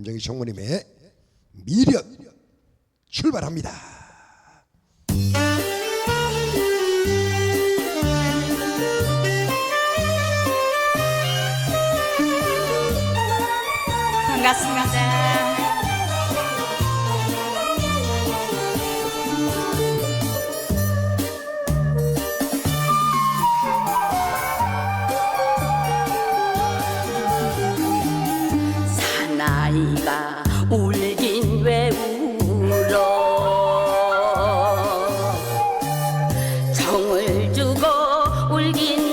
김정희 총무님의 미련 출발합니다. 반갑습니다. 울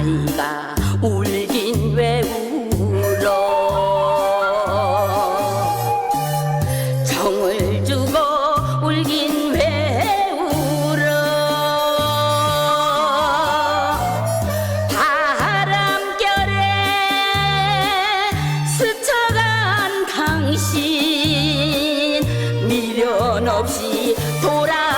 사나이가 울긴 왜 울어? 정을 주고 울긴 왜 울어? 바람결에 스쳐간 당신 미련 없이 돌아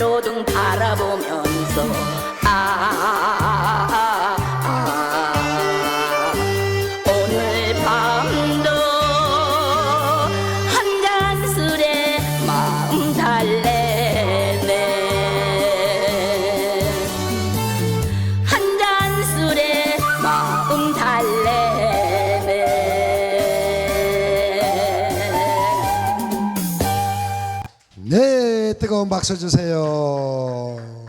가로등 바라보면서. 아, 아, 아. 오늘 밤도 한잔 술에 마음 달래네 뜨거운 박수 주세요.